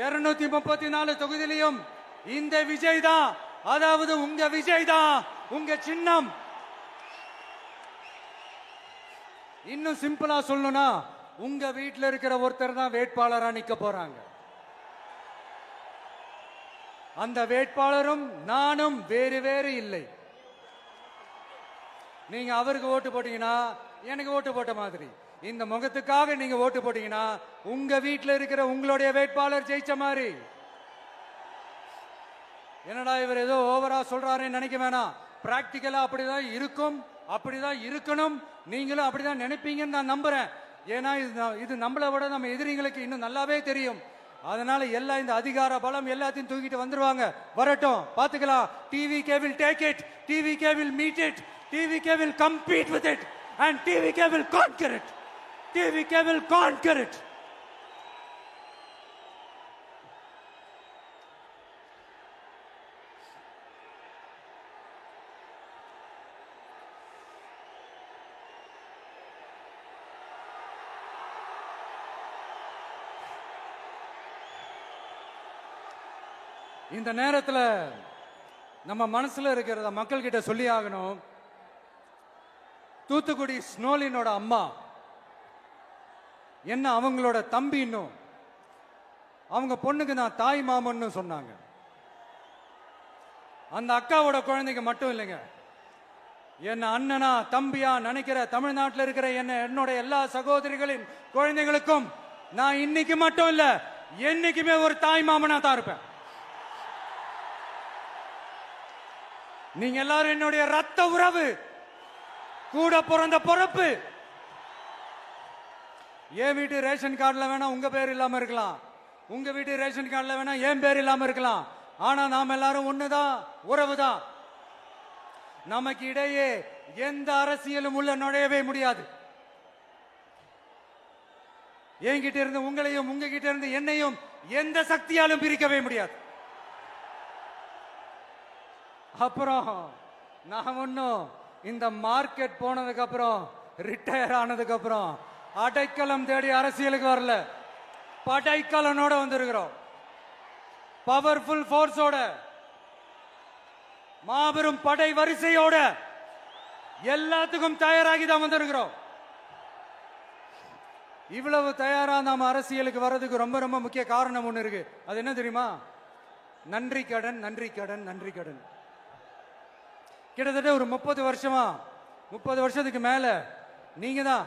இருநூத்தி முப்பத்தி நாலு தொகுதியிலையும் இந்த விஜய் தான் அதாவது உங்க விஜய் தான் உங்க சின்னம். இன்னும் சிம்பிளா சொல்லணும்னா உங்க வீட்டில் இருக்கிற ஒருத்தர் தான் வேட்பாளரா நிக்க போறாங்க. அந்த வேட்பாளரும் நானும் வேறு வேறு இல்லை. நீங்க அவருக்கு ஓட்டு போட்டீங்கன்னா எனக்கு ஓட்டு போட்ட மாதிரி. இந்த முகத்துக்காக நீங்க ஓட்டு போட்டீங்கன்னா உங்க வீட்டில் இருக்கிற உங்களுடைய வேட்பாளர் ஜெயிச்ச மாதிரி. என்னடா இவர் ஏதோ ஓவரா சொல்றாருன்னு நினைக்க வேணாம். பிராக்டிக்கலா அப்படிதான் இருக்கும் அப்படிதான் இருக்கணும். நீங்களும் அப்படிதான் நினைப்பீங்கன்னு நான் நம்புறேன். ஏன்னா இது ந- இது நம்மளை விட நம்ம எதிரிங்களுக்கு இன்னும் நல்லாவே தெரியும். அதனால எல்லா இந்த அதிகார பலம் எல்லாத்தையும் தூக்கிட்டு வந்துருவாங்க. வரட்டும் பாத்துக்கலாம் TV cable take it TV cable meet it TV cable compete with it and TV cable conquer it TV cable conquer it. இந்த நேரத்தில் நம்ம மனசில் இருக்கிறத மக்கள்கிட்ட சொல்லி ஆகணும் தூத்துக்குடி ஸ்னோலினோட அம்மா என்ன அவங்களோட தம்பின்னும் அவங்க பொண்ணுக்கு நான் தாய் மாமன்னு சொன்னாங்க. அந்த அக்காவோட குழந்தைக்கு மட்டும் இல்லைங்க. என்ன அண்ணனா தம்பியா நினைக்கிற தமிழ்நாட்டில் இருக்கிற என்ன என்னோட எல்லா சகோதரிகளின் குழந்தைகளுக்கும் நான் இன்னைக்கு மட்டும் இல்ல என்னைக்குமே ஒரு தாய் மாமனா தான் இருப்பேன். நீங்க எல்லாரும் என்னுடைய ரத்த உறவு கூட பிறந்த பொறப்பு என் வீட்டு ரேஷன் கார்டில் வேணா உங்க பேர் இல்லாம இருக்கலாம். உங்க வீட்டு ரேஷன் கார்டில் வேணா என் பேர் இல்லாம இருக்கலாம். ஆனா நாம் எல்லாரும் ஒண்ணுதான் உறவுதான். நமக்கு இடையே எந்த அரசியலும் உள்ள நுழையவே முடியாது. என்கிட்ட இருந்து உங்களையும் உங்ககிட்ட இருந்து என்னையும் எந்த சக்தியாலும் பிரிக்கவே முடியாது. அப்புறம் நான் ஒன்றும் இந்த மார்க்கெட் போனதுக்கு அப்புறம் ரிட்டையர் ஆனதுக்கு அப்புறம் அடைக்கலம் தேடி அரசியலுக்கு வரல. படைக்கலனோட வந்திருக்கிறோம். பவர்ஃபுல் ஃபோர்ஸோட மாபெரும் படை வரிசையோட எல்லாத்துக்கும் தயாராகி தான் வந்திருக்கிறோம். இவ்வளவு தயாரா நாம அரசியலுக்கு வர்றதுக்கு ரொம்ப ரொம்ப முக்கிய காரணம் ஒண்ணு இருக்கு. அது என்ன தெரியுமா? நன்றி கடன் நன்றி கடன் நன்றி கடன். கிட்டத்தட்ட ஒரு முப்பது வருஷமா முப்பது வருஷத்துக்கு மேல நீங்க தான்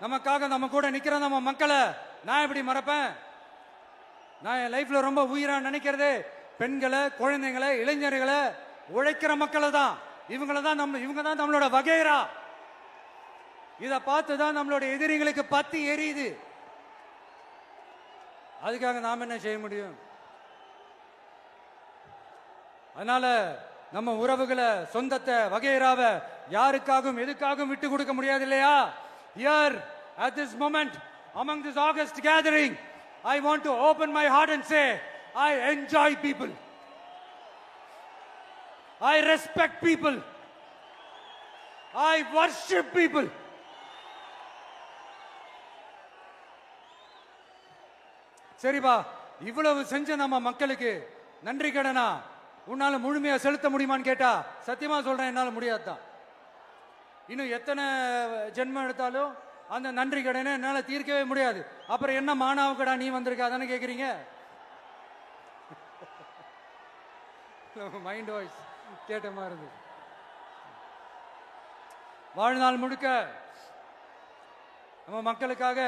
நமக்காக நம்ம கூட நிக்கிற நம்ம மக்களை நான் எப்படி மறப்பேன்? நான் என் லைஃப்ல ரொம்ப உயிரா நினைக்கிறது பெண்களை குழந்தைங்களை இளைஞர்களை உழைக்கிற மக்களை தான். இவங்கள தான் நம்ம இவங்க தான் நம்மளோட வகைரா. இதை பார்த்து தான் நம்மளோட எதிரிகளுக்கு பத்தி எரியுது. அதுக்காக நாம் என்ன செய்ய முடியும்? அதனால நம்ம உறவுகளை சொந்தத்தை வகைராவை யாருக்காகவும் எதுக்காகவும் விட்டு கொடுக்க முடியாது இல்லையா? Here at this moment among this august gathering i want to open my heart and say i enjoy people i respect people i worship people சரிப்பா இவ்வளவு செஞ்ச நம்ம மக்களுக்கு நன்றி கடனா உன்னால முழுமையா செலுத்த முடியுமான்னு கேட்டா சத்தியமா சொல்றேன் என்னால முடியாதுதான் இன்னும் எத்தனை ஜென்மம் எடுத்தாலும் அந்த நன்றி கடனை என்னால் தீர்க்கவே முடியாது. அப்புறம் என்ன மாணவக்கடா நீ வந்திருக்க? அதானே கேக்குறீங்க? மைண்ட் வாய்ஸ் கேட்ட மாதிரி இருந்தது. வாழ்நாள் முழுக்க நம்ம மக்களுக்காக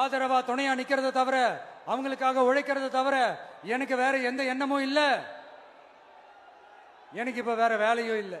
ஆதரவா துணையா நிக்கிறத தவிர அவங்களுக்காக உழைக்கிறத தவிர எனக்கு வேற எந்த எண்ணமும் இல்லை. எனக்கு இப்ப வேற வேலையும் இல்லை.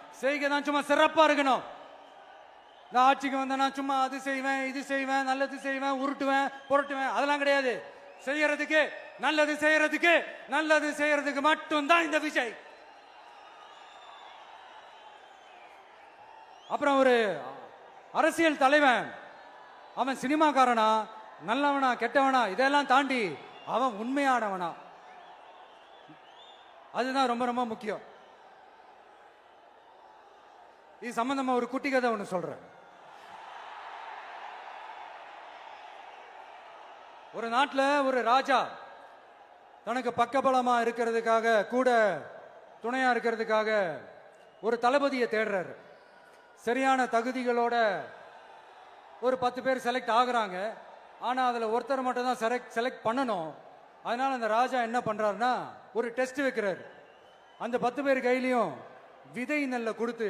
செய்கை தான் சும்மா சிறப்பா இருக்கணும். நான் ஆட்சிக்கு வந்தேன்னா சும்மா அது செய்வேன் இது செய்வேன் நல்லது செய்வேன் உருட்டுவேன் புரட்டுவேன். அதெல்லாம் கிடையாது. செய்யறதுக்கு நல்லது செய்யறதுக்கு நல்லது செய்யறதுக்கு மட்டும்தான் இந்த விஜய் அப்புறம் ஒரு அரசியல் தலைவன் அவன் சினிமாக்காரனா நல்லவனா கெட்டவனா இதெல்லாம் தாண்டி அவன் உண்மையானவனா. அதுதான் ரொம்ப ரொம்ப முக்கியம். இது சம்பந்தமா ஒரு குட்டி கதை ஒன்று சொல்றேன். ஒரு நாட்டில் ஒரு ராஜா தனக்கு பக்கபலமா இருக்கிறதுக்காக கூட துணையா இருக்கிறதுக்காக ஒரு தளபதியை தேடுறாரு. சரியான தகுதிகளோட ஒரு பத்து பேர் செலக்ட் ஆகுறாங்க. ஆனால் அதில் ஒருத்தர் மட்டும் தான் செலக்ட் செலக்ட் பண்ணணும். அதனால அந்த ராஜா என்ன பண்ணுறாருன்னா ஒரு டெஸ்ட் வைக்கிறாரு. அந்த பத்து பேர் கையிலையும் விதை நெல்லை கொடுத்து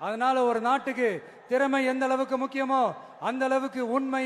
அதனால ஒரு நாட்டுக்கு திறமை எந்த அளவுக்கு முக்கியமோ அந்த அளவுக்கு உண்மை